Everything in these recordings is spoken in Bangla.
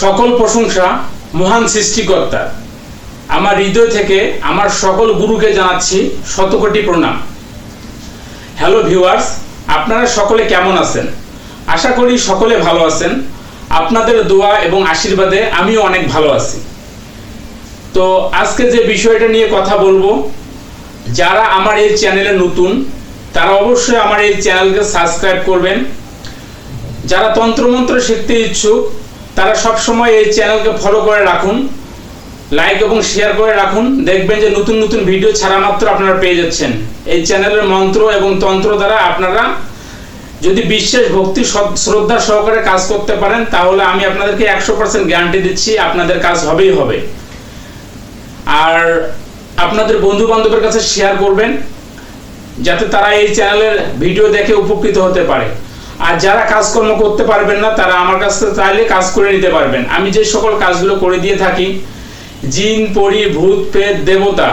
সকল প্রশংসা মহান সৃষ্টিকর্তা। আমার হৃদয় থেকে আমার সকল গুরুকে জানাচ্ছি শতকোটি প্রণাম। হ্যালো ভিউয়ার্স, আপনারা সকলে কেমন আছেন? আশা করি সকলে ভালো আছেন। আপনাদের দোয়া এবং আশীর্বাদে আমিও অনেক ভালো আছি। তো আজকে যে বিষয়টা নিয়ে কথা বলব, যারা আমার এই চ্যানেলে নতুন, তারা অবশ্যই আমার এই চ্যানেলকে সাবস্ক্রাইব করবেন। যারা তন্ত্রমন্ত্র শিখতে ইচ্ছুক তারা সব সময় এই চ্যানেলকে ফলো করে রাখুন লাইক এবং শেয়ার করে রাখুন। দেখবেন যে নতুন নতুন ভিডিও ছাড়া মাত্র আপনারা পেয়ে যাচ্ছেন। এই চ্যানেলের মন্ত্র এবং তন্ত্র দ্বারা আপনারা যদি বিশ্বাস ভক্তি শ্রদ্ধা সহকারে কাজ করতে পারেন, তাহলে আমি আপনাদেরকে একশো পার্সেন্ট গ্যারান্টি দিচ্ছি আপনাদের কাজ হবেই হবে। আর আপনাদের বন্ধু বান্ধবের কাছে শেয়ার করবেন, যাতে তারা এই চ্যানেলের ভিডিও দেখে উপকৃত হতে পারে। আর যারা কাজকর্ম করতে পারবেন না, তারা আমার কাছ থেকে চাইলে কাজ করে নিতে পারবেন। আমি যে সকল কাজগুলো করে দিয়ে থাকি, জিন, পরি, ভূত, প্রেত, দেবতা,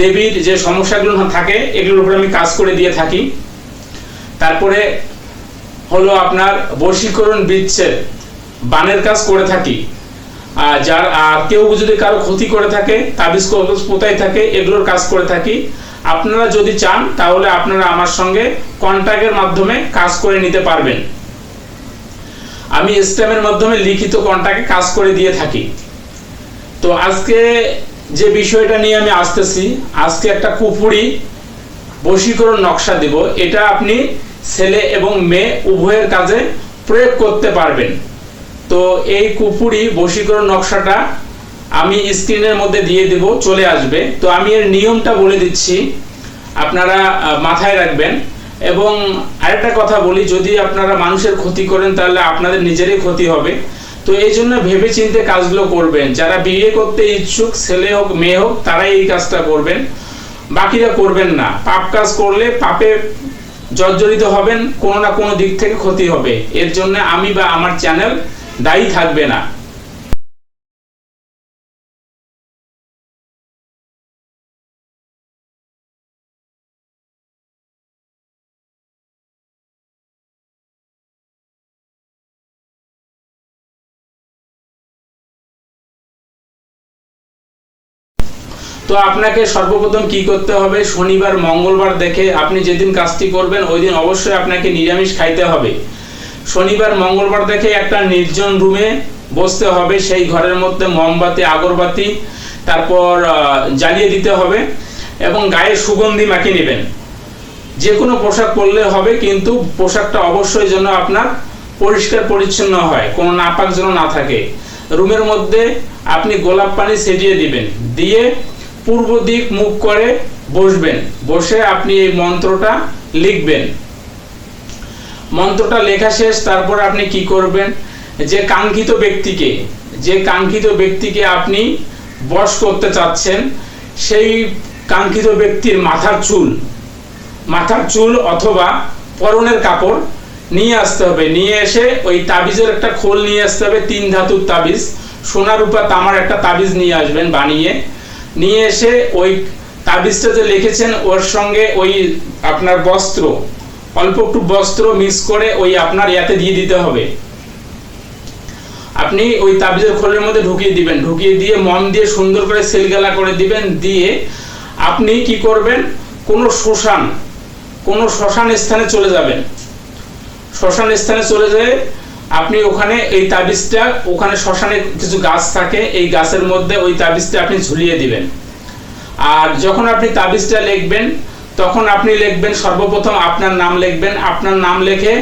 দেবীর যে সমস্যাগুলো থাকে, এগুলোর উপরে আমি কাজ করে দিয়ে থাকি। তারপরে হলো আপনার বশীকরণ বিচ্ছেদ, বানের কাজ করে থাকি। আর যার কেউ যদি কারও ক্ষতি করে থাকে, তাবিজ পোতাই থাকে, এগুলোর কাজ করে থাকি। আপনারা যদি চান, তাহলে আপনারা আমার সঙ্গে কন্ট্যাক্টের মাধ্যমে কাজ করে নিতে পারবেন। আমি স্ট্যামের মাধ্যমে লিখিত কন্ট্যাক্টে কাজ করে দিয়ে থাকি। তো আজকে যে বিষয়টা নিয়ে আমি আসতেছি, আজকে একটা কুপুরি বশীকরণ নকশা দেব। এটা আপনি ছেলে এবং মেয়ে উভয়ের কাজে প্রয়োগ করতে পারবেন। তো এই কুপুরি বশীকরণ নকশাটা আমি স্ক্রিনের মধ্যে দিয়ে দেব, চলে আসবে। তো আমি এর নিয়মটা বলে দিচ্ছি। আপনারা মাথায় রাখবেন। এবং আরেকটা কথা বলি, যদি আপনারা মানুষের ক্ষতি করেন, তাহলে আপনাদের নিজেরই ক্ষতি হবে। তো এই জন্য ভেবে চিন্তে কাজগুলো করবেন। যারা বিয়ে করতে ইচ্ছুক, ছেলে হোক, মেয়ে হোক, তারাই এই কাজটা করবেন। বাকিরা করবেন না। পাপ কাজ করলে পাপে জর্জরিত হবেন, কোনো না কোনো দিক থেকে ক্ষতি হবে। এর জন্য আমি বা আমার চ্যানেল দায়ী থাকবে না। তো আপনাকে সর্বপ্রথম কি করতে হবে? শনিবার, মঙ্গলবার দেখে আপনি যেদিন কাজটি করবেন ওই দিন অবশ্যই আপনাকে নিরামিষ খাইতে হবে। শনিবার, মঙ্গলবার দেখে একটা নির্জন রুমে বসতে হবে, সেই ঘরের মধ্যে মোমবাতি, আগরবাতি, তারপর জ্বালিয়ে দিতে হবে এবং গায়ে সুগন্ধি মাখিয়ে নেবেন। যে কোনো পোশাক পরলে হবে, কিন্তু পোশাকটা অবশ্যই যেন আপনার পরিষ্কার পরিচ্ছন্ন হয়, কোনো নাপাক যেন না থাকে। রুমের মধ্যে আপনি গোলাপ পানি ছিটিয়ে দিবেন। দিয়ে পূর্ব দিক মুখ করে বসবেন। বসে আপনি এই মন্ত্রটা লিখবেন। মন্ত্রটা লেখা শেষ, তারপর আপনি কি করবেন? যে কাঙ্ক্ষিত ব্যক্তিকে, যে কাঙ্ক্ষিত ব্যক্তিকে আপনি বশ করতে চাচ্ছেন, সেই কাঙ্ক্ষিত ব্যক্তির মাথার চুল মাথার চুল অথবা পরনের কাপড় নিয়ে আসতে হবে। নিয়ে এসে ওই তাবিজের একটা খোল নিয়ে আসতে হবে, তিন ধাতুর তাবিজ। সোনা রূপা তামার একটা তাবিজ নিয়ে আসবেন বানিয়ে। নিয়ে এসে ওই তাবিজটা যে লিখেছেন ওর সঙ্গে ওই আপনার বস্ত্র, অল্প একটু বস্ত্র মিক্স করে ওই আপনার ইয়াতে দিয়ে দিতে হবে। আপনি ওই তাবিজের খোলের মধ্যে ঢুকিয়ে দিবেন। ঢুকিয়ে দিয়ে মম দিয়ে সুন্দর করে সেলগালা করে দিবেন। দিয়ে আপনি কি করবেন? কোনো শ্মশান কোনো শ্মশান স্থানে চলে যাবেন। শ্মশান স্থানে চলে যেয়ে আপনি ওখানে এই তাবিজটা, ওখানে শ্মশানে কিছু গাছ থাকে, এই গাছের মধ্যে ওই তাবিজটা আপনি ঝুলিয়ে দিবেন। আর যখন আপনি তাবিজটা লিখবেন, তখন আপনি লিখবেন সর্বপ্রথম আপনার নাম লিখবেন, আপনার নাম লিখে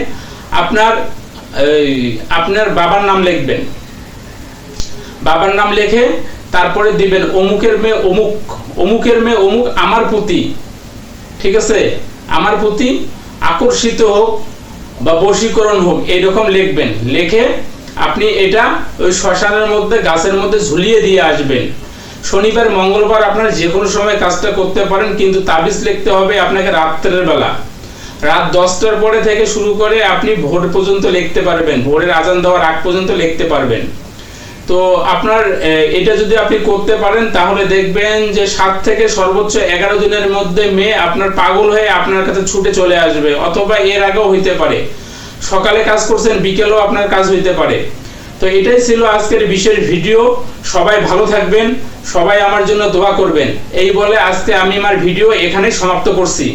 আপনার আপনার বাবার নাম লিখবেন। বাবার নাম লিখে তারপরে দিবেন, অমুকের মেয়ে অমুক, অমুকের মেয়ে অমুক আমার প্রতি ঠিক আছে? আমার প্রতি আকর্ষিত হোক বা বশীকরণ হোক এরকম লিখবেন। লিখে আপনি এটা ওই শ্মশানের মধ্যে, গাছের মধ্যে ঝুলিয়ে দিয়ে আসবেন। শনিবার, মঙ্গলবার আপনার যে কোনো সময় কাজটা করতে পারেন, কিন্তু তাবিজ লিখতে হবে আপনাকে রাত্রের বেলা। রাত দশটার পরে থেকে শুরু করে আপনি ভোর পর্যন্ত লিখতে পারবেন। ভোরের আজান দেওয়ার আগ পর্যন্ত লিখতে পারবেন। তো আপনার এটা যদি আপনি করতে পারেন, তাহলে দেখবেন যে সাত থেকে সর্বোচ্চ এগারো দিনের মধ্যে মেয়ে আপনার পাগল হয়ে আপনার কাছে ছুটে চলে আসবে, অথবা এর আগেও হইতে পারে। সকালে কাজ করছেন, বিকেলেও আপনার কাজ হইতে পারে। তো এটাই ছিল আজকের বিশেষ ভিডিও। সবাই ভালো থাকবেন, সবাই আমার জন্য দোয়া করবেন। এই বলে আজকে আমি আমার ভিডিও এখানেই সমাপ্ত করছি।